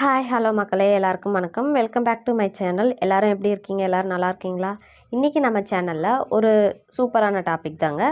Hi hello மக்களே எல்லாருக்கும் வணக்கம். Welcome back to my channel எல்லோரும் எப்படி இருக்கீங்க? எல்லோரும் நல்லா இருக்கீங்களா? இன்றைக்கி நம்ம சேனலில் ஒரு சூப்பரான டாபிக் தாங்க.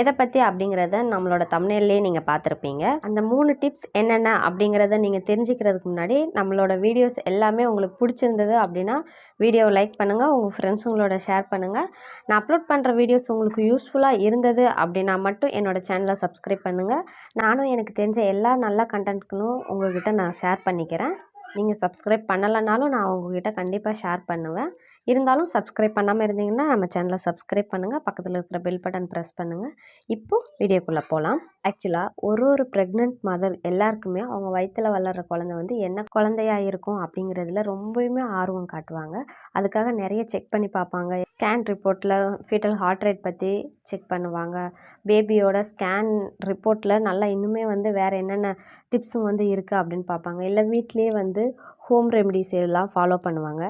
எதை பற்றி அப்படிங்கிறத நம்மளோட தமிழ்லேயே நீங்கள் பார்த்துருப்பீங்க. அந்த மூணு டிப்ஸ் என்னென்ன அப்படிங்கிறத நீங்கள் தெரிஞ்சுக்கிறதுக்கு முன்னாடி நம்மளோட வீடியோஸ் எல்லாமே உங்களுக்கு பிடிச்சிருந்தது அப்படின்னா வீடியோவை லைக் பண்ணுங்கள் உங்கள் ஃப்ரெண்ட்ஸுங்களோட ஷேர் பண்ணுங்கள் நான் அப்லோட் பண்ணுற வீடியோஸ் உங்களுக்கு யூஸ்ஃபுல்லாக இருந்தது அப்படின்னா மட்டும் என்னோடய சேனலை சப்ஸ்கிரைப் பண்ணுங்கள் நானும் எனக்கு தெரிஞ்ச எல்லா நல்ல கண்டென்ட்களும் உங்கள்கிட்ட நான் ஷேர் பண்ணிக்கிறேன். நீங்கள் சப்ஸ்கிரைப் பண்ணலைனாலும் நான் உங்ககிட்ட கண்டிப்பாக ஷேர் பண்ணுவேன். இருந்தாலும் சப்ஸ்கிரைப் பண்ணாமல் இருந்தீங்கன்னா நம்ம சேனலை சப்ஸ்கிரைப் பண்ணுங்கள் பக்கத்தில் இருக்கிற பெல் பட்டன் ப்ரெஸ் பண்ணுங்கள் இப்போது வீடியோக்குள்ளே போகலாம் ஆக்சுவலாக ஒரு ஒரு ப்ரெக்னென்ட் மதர் எல்லாருக்குமே அவங்க வயிற்றில் வளர்கிற குழந்த வந்து என்ன குழந்தையா இருக்கும் அப்படிங்கிறதுல ரொம்பவுமே ஆர்வம் காட்டுவாங்க. அதுக்காக நிறைய செக் பண்ணி பார்ப்பாங்க. ஸ்கேன் ரிப்போர்ட்டில் ஃபீட்டல் ஹார்ட் ரேட் பற்றி செக் பண்ணுவாங்க. பேபியோட ஸ்கேன் ரிப்போர்ட்டில் நல்லா இன்னுமே வந்து வேறு என்னென்ன டிப்ஸும் வந்து இருக்குது அப்படின்னு பார்ப்பாங்க. இல்லை வீட்லேயே வந்து ஹோம் ரெமெடிஸ் எல்லாம் ஃபாலோ பண்ணுவாங்க.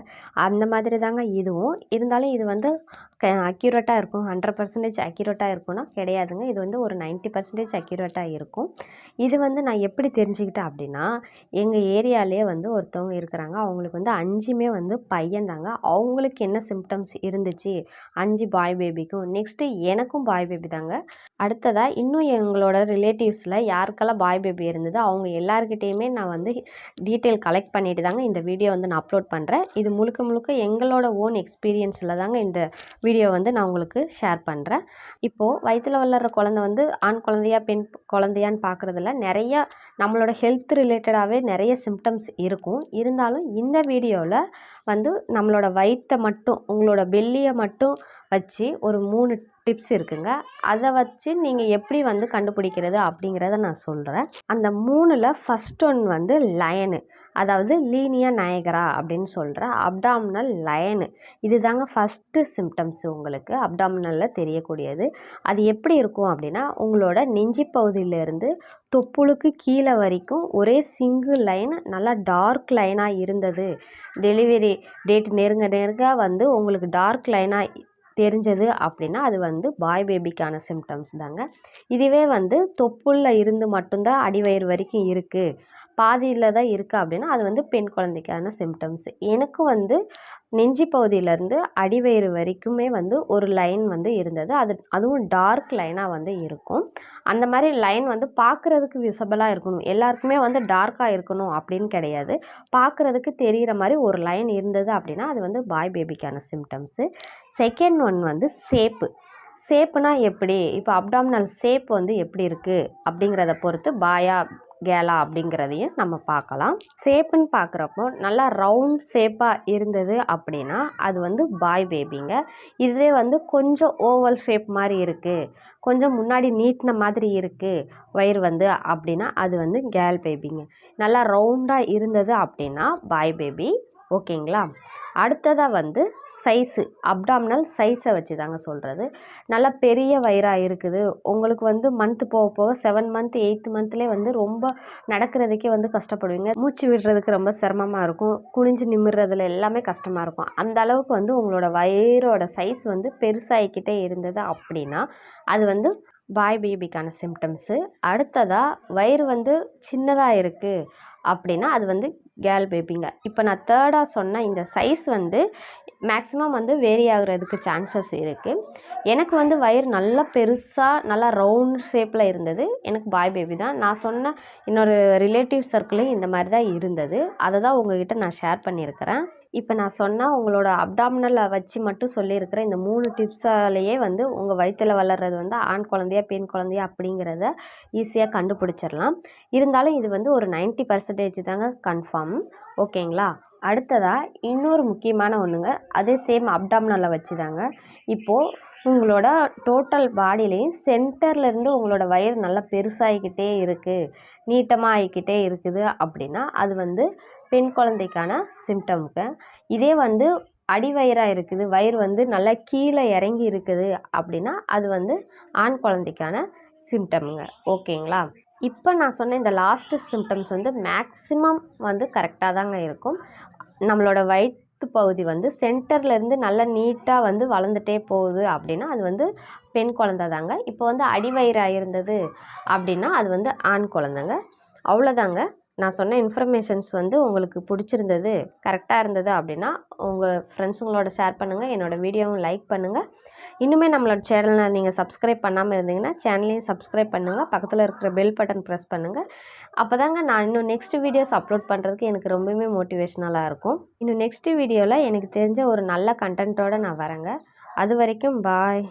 அந்த மாதிரி தாங்க இதுவும். இருந்தாலும் இது வந்து அக்யூரேட்டாக இருக்கும். ஹண்ட்ரட் பர்சன்டேஜ் அக்யூரேட்டாக இருக்கும்னா கிடையாதுங்க. இது வந்து ஒரு நைன்ட்டி பர்சன்டேஜ் அக்யூரேட்டாக இருக்கும். இது வந்து நான் எப்படி தெரிஞ்சுக்கிட்டேன் அப்படின்னா எங்கள் ஏரியாலே வந்து ஒருத்தவங்க இருக்கிறாங்க. அவங்களுக்கு வந்து அஞ்சுமே வந்து பையன்தாங்க அவங்களுக்கு என்ன சிம்டம்ஸ் இருந்துச்சு? அஞ்சு பாய் பேபிக்கும் நெக்ஸ்ட்டு எனக்கும் பாய் பேபி தாங்க. அடுத்ததாக இன்னும் எங்களோட ரிலேட்டிவ்ஸில் யாருக்கெல்லாம் பாய் பேபி இருந்தது அவங்க எல்லாருக்கிட்டேயுமே நான் வந்து டீட்டெயில் கலெக்ட் பண்ணிட்டு தாங்க இந்த வீடியோ வந்து நான் அப்லோட் பண்ணுறேன் இது முழுக்க முழுக்க எங்களோட ஓன் எக்ஸ்பீரியன்ஸில் தாங்க இந்த வீடியோ வந்து நான் உங்களுக்கு ஷேர் பண்ணுறேன் இப்போது வயிற்றில் வளர்கிற குழந்தை வந்து ஆண் குழந்தையா பெண் குழந்தையான்னு பார்க்குறதுல நிறைய நம்மளோட ஹெல்த் ரிலேட்டடாகவே நிறைய சிம்டம்ஸ் இருக்கும். இருந்தாலும் இந்த வீடியோவில் வந்து நம்மளோட வயிற்றை மட்டும் உங்களோட பெல்லியை மட்டும் வச்சு ஒரு மூணு டிப்ஸ் இருக்குங்க. அதை வச்சு நீங்கள் எப்படி வந்து கண்டுபிடிக்கிறது அப்படிங்கிறத நான் சொல்கிறேன் அந்த மூணில் ஃபஸ்ட் ஒன் வந்து லயனு அதாவது லீனியா நயகரா அப்படின்னு சொல்கிற அப்டாமினல் லயனு இது தாங்க ஃபஸ்ட்டு சிம்டம்ஸ் உங்களுக்கு. அப்டாமினலில் தெரியக்கூடியது. அது எப்படி இருக்கும் அப்படின்னா உங்களோட நெஞ்சி பகுதியிலேருந்து தொப்புளுக்கு கீழே வரைக்கும் ஒரே சிங்கிள் லைன் நல்லா டார்க் லைனாக இருந்தது. டெலிவரி டேட் நெருங்க நெருங்க வந்து உங்களுக்கு டார்க் லைனாக தெரிஞ்சது அப்படின்னா அது வந்து பாய் பேபிக்கான சிம்டம்ஸ் தாங்க. இதுவே வந்து தொப்புளில் இருந்து மட்டும்தான் அடிவயிறு வரைக்கும் இருக்குது பாதியில் தான் இருக்குது அப்படின்னா அது வந்து பெண் குழந்தைக்கான சிம்டம்ஸ் எனக்கு வந்து நெஞ்சி பகுதியிலேருந்து அடிவயிறு வரைக்குமே வந்து ஒரு லைன் வந்து இருந்தது. அது அதுவும் டார்க் லைனாக வந்து இருக்கும். அந்த மாதிரி லைன் வந்து பார்க்குறதுக்கு விசபிளாக இருக்கணும். எல்லாருக்குமே வந்து டார்க்காக இருக்கணும் அப்படின்னு கிடையாது. பார்க்குறதுக்கு தெரிகிற மாதிரி ஒரு லைன் இருந்தது அப்படின்னா அது வந்து பாய் பேபிக்கான சிம்டம்ஸு செகண்ட் ஒன் வந்து சேப்பு சேப்புனா எப்படி? இப்போ அப்டாமினல் சேப் வந்து எப்படி இருக்குது அப்படிங்கிறத பொறுத்து பாயா கேலா அப்படிங்கிறதையும் நம்ம பார்க்கலாம். ஷேப்புன்னு பார்க்குறப்போ நல்லா ரவுண்ட் ஷேப்பாக இருந்தது அப்படின்னா அது வந்து பாய் பேபிங்க. இதுவே வந்து கொஞ்சம் ஓவல் ஷேப் மாதிரி இருக்குது கொஞ்சம் முன்னாடி நீட்டின மாதிரி இருக்குது வயிறு வந்து அப்படின்னா அது வந்து கேர்ள் பேபிங்க. நல்லா ரவுண்டாக இருந்தது அப்படின்னா பாய் பேபி. ஓகேங்களா? அடுத்ததாக வந்து சைஸு அப்டாமினல் சைஸை வச்சு தாங்க சொல்கிறது நல்லா பெரிய வயிறாக இருக்குது. உங்களுக்கு வந்து மந்த்து போக போக செவன் மந்த் எயித்து மந்த்லேயே வந்து ரொம்ப நடக்கிறதுக்கே வந்து கஷ்டப்படுவீங்க. மூச்சு விடுறதுக்கு ரொம்ப சிரமமாக இருக்கும். குனிஞ்சு நிமிடுறதுல எல்லாமே கஷ்டமாக இருக்கும். அந்த அளவுக்கு வந்து உங்களோட வயிறோட சைஸ் வந்து பெருசாகிக்கிட்டே இருந்தது அப்படின்னா அது வந்து பாய் பேபிக்கான சிம்டம்ஸு அடுத்ததாக வயிறு வந்து சின்னதாக இருக்குது அப்படின்னா அது வந்து கேர்ள் பேபிங்க இப்போ நான் தேர்டாக சொன்ன இந்த சைஸ் வந்து மேக்ஸிமம் வந்து வேரி ஆகுறதுக்கு சான்சஸ் இருக்குது எனக்கு வந்து வயிறு நல்லா பெருசாக நல்லா ரவுண்ட் ஷேப்பில் இருந்தது. எனக்கு பாய் பேபி தான். நான் சொன்ன இன்னொரு ரிலேட்டிவ் சர்க்கிளையும் இந்த மாதிரி தான் இருந்தது. அதை தான் உங்ககிட்ட நான் ஷேர் பண்ணியிருக்கிறேன். இப்போ நான் சொன்னால் உங்களோட அப்டாமினலை வச்சு மட்டும் சொல்லியிருக்கிற இந்த மூணு டிப்ஸாலேயே வந்து உங்கள் வயிற்றில் வளர்கிறது வந்து ஆண் குழந்தையா பெண் குழந்தையா அப்படிங்கிறத ஈஸியாக கண்டுபிடிச்சிடலாம். இருந்தாலும் இது வந்து ஒரு நைன்ட்டி பர்சன்டேஜ் தாங்க கன்ஃபார்ம் ஓகேங்களா? அடுத்ததாக இன்னொரு முக்கியமான ஒன்றுங்க அதே சேம் அப்டாமினலை வச்சு தாங்க இப்போது உங்களோட டோட்டல் பாடியிலையும் சென்டர்லேருந்து உங்களோட வயிறு நல்லா பெருசாகிக்கிட்டே இருக்குது நீட்டமாக ஆகிக்கிட்டே இருக்குது அப்படின்னா அது வந்து பெண் குழந்தைக்கான சிம்டம்க்கு இதே வந்து அடிவயிறாக இருக்குது வயிறு வந்து நல்லா கீழே இறங்கி இருக்குது அப்படின்னா அது வந்து ஆண் குழந்தைக்கான சிம்டம்ங்க ஓகேங்களா? இப்போ நான் சொன்ன இந்த லாஸ்ட்டு சிம்டம்ஸ் வந்து மேக்ஸிமம் வந்து கரெக்டாக தாங்க இருக்கும். நம்மளோட வயிற்று பகுதி வந்து சென்டர்லேருந்து நல்லா நீட்டாக வந்து வளர்ந்துட்டே போகுது அப்படின்னா அது வந்து பெண் குழந்த தாங்க. இப்போ வந்து அடிவயிறாக இருந்தது அப்படின்னா அது வந்து ஆண் குழந்தைங்க. அவ்வளோதாங்க நான் சொன்ன இன்ஃபர்மேஷன்ஸ் வந்து உங்களுக்கு பிடிச்சிருந்தது கரெக்டாக இருந்தது அப்படின்னா உங்கள் ஃப்ரெண்ட்ஸுங்களோட ஷேர் பண்ணுங்கள் என்னோடய வீடியோவும் லைக் பண்ணுங்கள் இன்னுமே நம்மளோட சேனலை நீங்கள் சப்ஸ்கிரைப் பண்ணாமல் இருந்தீங்கன்னா சேனலையும் சப்ஸ்கிரைப் பண்ணுங்கள் பக்கத்தில் இருக்கிற பெல் பட்டன் ப்ரெஸ் பண்ணுங்கள் அப்போ தாங்க நான் இன்னும் நெக்ஸ்ட் வீடியோஸ் அப்லோட் பண்ணுறதுக்கு எனக்கு ரொம்பவுமே மோட்டிவேஷ்னலாக இருக்கும். இன்னும் நெக்ஸ்ட் வீடியோவில் எனக்கு தெரிஞ்ச ஒரு நல்ல கண்டென்ட்டோடு நான் வரேங்க. அது வரைக்கும் பாய்